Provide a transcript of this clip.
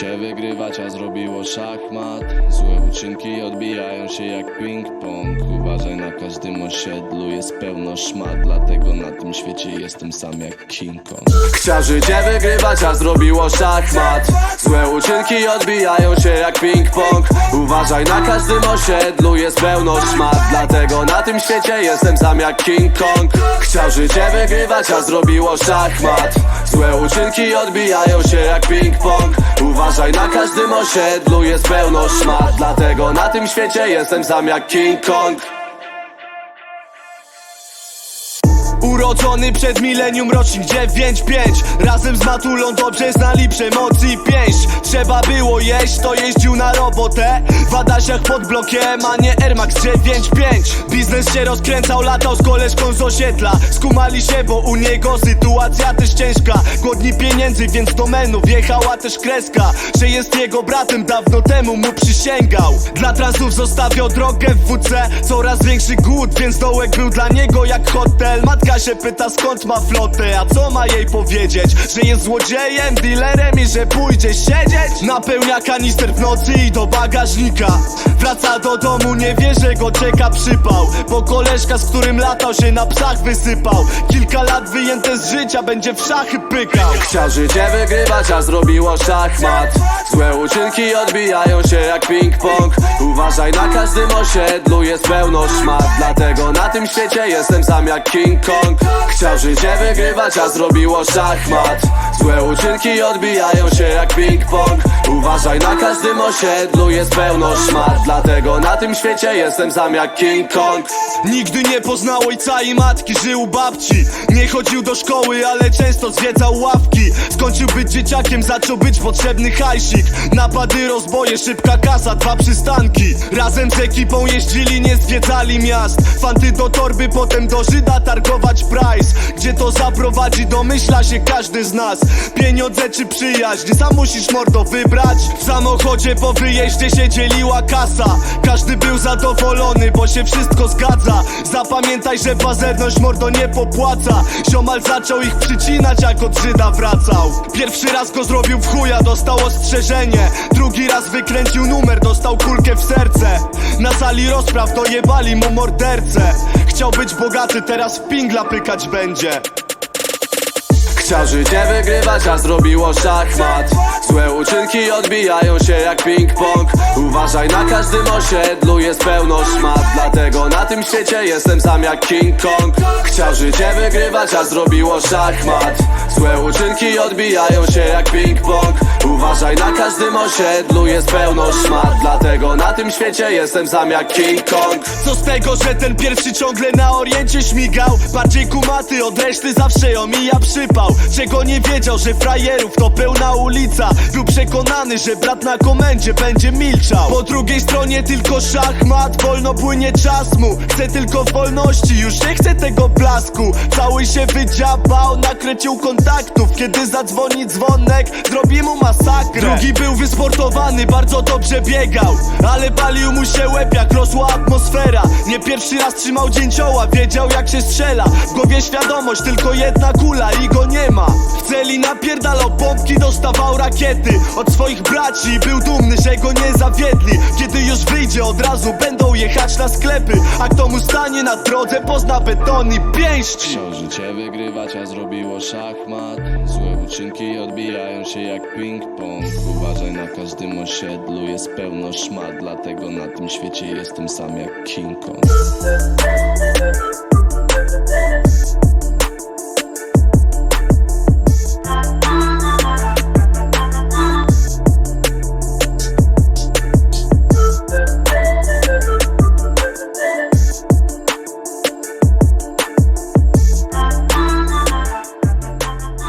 życie wygrywać, a zrobiło szachmat. Złe uczynki odbijają się jak ping-pong. Uważaj na każdym osiedlu, jest pełno szmat. Dlatego na tym świecie jestem sam jak King Kong. Chciał życie wygrywać, a zrobiło szachmat. Złe uczynki odbijają się jak ping-pong. Uważaj na każdym osiedlu, jest pełno szmat. Dlatego na tym świecie jestem sam jak King Kong. Chciał życie wygrywać, a zrobiło szachmat. Złe uczynki odbijają się jak ping-pong. Uważaj na każdym osiedlu, jest pełno szmat. Dlatego na tym świecie jestem sam jak King Kong Urodzony przed milenium rocznik 9-5 Razem z Matulą dobrze znali przemoc i pięść. Trzeba było jeść, to jeździł na robotę. W Adasiach pod blokiem, a nie Air Max 9-5 Biznes się rozkręcał, latał z koleżką z osiedla. Skumali się, bo u niego sytuacja też ciężka. Głodni pieniędzy, więc do menu wjechała też kreska. Że jest jego bratem, dawno temu mu przysięgał. Dla transów zostawiał drogę w WC Coraz większy głód, więc dołek był dla niego jak hotel. Matka się pyta skąd ma flotę, a co ma jej powiedzieć? Że jest złodziejem, dealerem i że pójdzie siedzieć? Napełnia kanister w nocy i do bagażnika. Wraca do domu, nie wie, że go czeka przypał. Bo koleżka, z którym latał się na psach wysypał. Kilka lat wyjęte z życia, będzie w szachy pykał. Chciał życie wygrywać, a zrobiło szachmat. Złe uczynki odbijają się jak ping-pong. Uważaj na każdym osiedlu, jest pełno szmat. Dlatego na tym świecie jestem sam jak King Kong Chciał życie wygrywać, a zrobiło szachmat. Złe uczynki odbijają się jak ping-pong Uważaj na każdym osiedlu, jest pełno szmat. Dlatego na tym świecie jestem sam jak King Kong. Nigdy nie poznał ojca i matki, żył babci. Nie chodził do szkoły, ale często zwiedzał ławki. Skończył być dzieciakiem, zaczął być potrzebny hajsik. Napady, rozboje, szybka kasa, dwa przystanki. Razem z ekipą jeździli, nie zwiedzali miast. Fanty do torby, potem do Żyda targować price. Gdzie to zaprowadzi, domyśla się każdy z nas. Pieniądze czy przyjaźń, sam musisz mordo wybrać W samochodzie po wyjeździe się dzieliła kasa. Każdy był zadowolony, bo się wszystko zgadza. Zapamiętaj, że pazerność mordo nie popłaca. Ziomal zaczął ich przycinać, jak od Żyda wracał. Pierwszy raz go zrobił w chuja, dostał ostrzeżenie. Drugi raz wykręcił numer, dostał kulkę w serce. Na sali rozpraw dojebali mu mordercę. Chciał być bogaty, teraz w pingla pykać będzie Chciał życie wygrywać, a zrobiło szachmat. Złe uczynki odbijają się jak ping-pong. Uważaj na każdym osiedlu, jest pełno szmat. Dlatego na tym świecie jestem sam jak King Kong. Chciał życie wygrywać, a zrobiło szachmat. Złe uczynki odbijają się jak ping-pong. Uważaj na każdym osiedlu, jest pełno szmat. Dlatego na tym świecie jestem sam jak King Kong. Co z tego, że ten pierwszy ciągle na oriencie śmigał? Bardziej kumaty od reszty zawsze omija przypał Czego nie wiedział, że frajerów to pełna ulica. Był przekonany, że brat na komendzie będzie milczał. Po drugiej stronie tylko szachmat, wolno płynie czas mu Chce tylko wolności, już nie chce tego blasku. Cały się wydziabał, nakręcił kontaktów. Kiedy zadzwoni dzwonek, zrobi mu masakrę. Drugi był wysportowany, bardzo dobrze biegał. Ale palił mu się łeb, jak rosła atmosfera. Nie pierwszy raz trzymał dzięcioła, wiedział jak się strzela. W głowie świadomość, tylko jedna kula i go nie ma W celi napierdalał pompki, dostawał rakiety. Od swoich braci był dumny, że go nie zawiedli. Kiedy już wyjdzie, od razu będą jechać na sklepy. A kto mu stanie na drodze, pozna beton i pięści. Chciał życie wygrywać, a zrobiło szachmat. Złe uczynki odbijają się jak ping-pong. Uważaj na każdym osiedlu, jest pełno szmat. Dlatego na tym świecie jestem sam jak King Kong